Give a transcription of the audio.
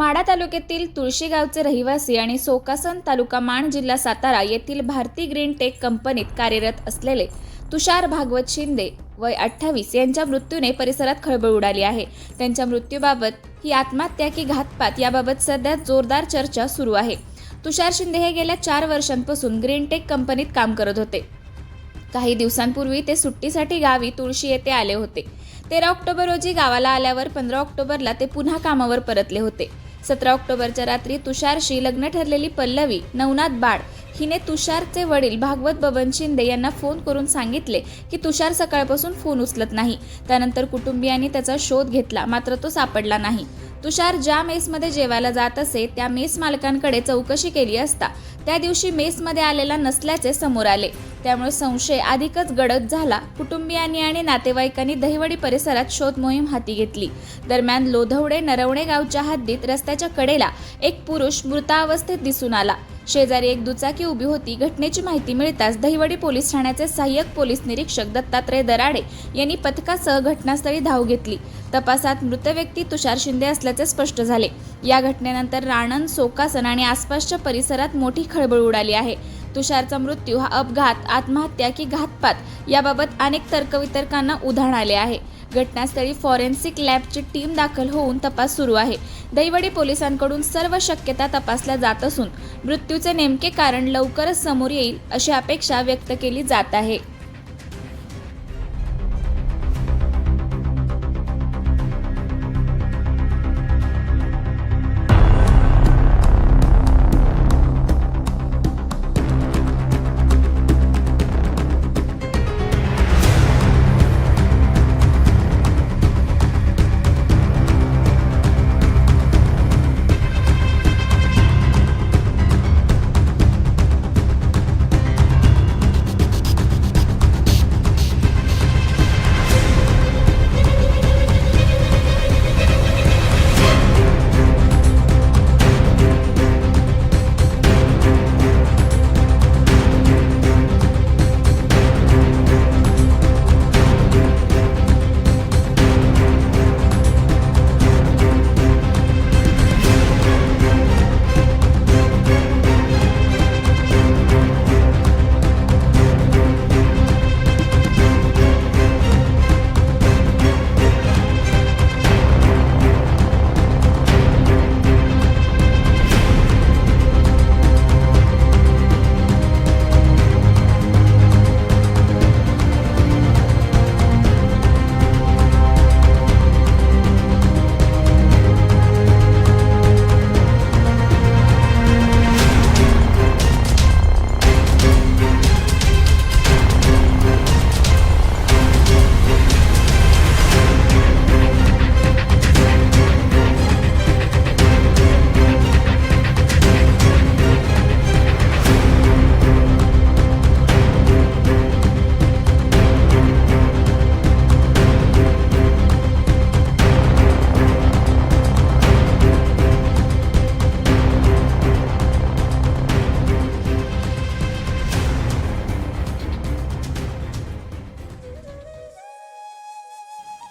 माडा तालुक्यातील तुळशीगावचे रहिवासी आणि सोकासन तालुका माण जिल्हा सातारा येथील भारती ग्रीन टेक कंपनीत कार्यरत असलेले तुषार भागवत शिंदे वय अठ्ठावीस यांच्या मृत्यूने परिसरात खळबळ उडाली आहे. त्यांच्या मृत्यूबाबत ही आत्महत्या की घातपात याबाबत सध्या जोरदार चर्चा सुरू आहे. तुषार शिंदे हे गेल्या चार वर्षांपासून ग्रीन टेक कंपनीत काम करत होते. काही दिवसांपूर्वी ते सुट्टीसाठी गावी तुळशी येथे आले होते. तेरा ऑक्टोबर रोजी गावाला आल्यावर पंधरा ऑक्टोबरला ते पुन्हा कामावर परतले होते. सतरा ऑक्टोबरच्या रात्री तुषारशी लग्न ठरलेली पल्लवी नवनाथ बाळ हिने तुषारचे वडील भागवत बबन शिंदे यांना फोन करून सांगितले की तुषार सकाळपासून फोन उचलत नाही. त्यानंतर कुटुंबियांनी त्याचा शोध घेतला मात्र तो सापडला नाही. तुषार ज्या मेसमध्ये जेवायला जात असे त्या मेस मालकांकडे चौकशी केली असता त्या दिवशी मेसमध्ये आलेला नसल्याचे समोर आले. त्यामुळे संशय अधिकच गडद झाला. कुटुंबियांनी आणि नातेवाईकांनी दहिवडी परिसरात शोध मोहीम हाती घेतली. दरम्यान लोधवडे नरवणे गावच्या हद्दीत रस्त्याच्या कडेला एक पुरुष मृतावस्थेत दिसून आला. शेजारी एक दुचाकी उभी होती. घटनेची माहिती मिळताच दहिवडी पोलीस ठाण्याचे सहाय्यक पोलीस निरीक्षक दत्तात्रय दराडे यांनी पथकासह घटनास्थळी धाव घेतली. तपासात मृत व्यक्ती तुषार शिंदे असल्याचे स्पष्ट झाले. या घटनेनंतर राणन सोकासन आणि आसपासच्या परिसरात मोठी खळबळ उडाली आहे. तुषारचा मृत्यू हा अपघात आत्महत्या की घातपात याबाबत अनेक तर्कवितर्कांना उधाण आले आहे. घटनास्थळी फॉरेन्सिक लॅबची टीम दाखल होऊन तपास सुरू आहे. दैवडी पोलिसांकडून सर्व शक्यता तपासल्या जात असून मृत्यूचे नेमके कारण लवकरच समोर येईल अशी अपेक्षा व्यक्त केली जात आहे.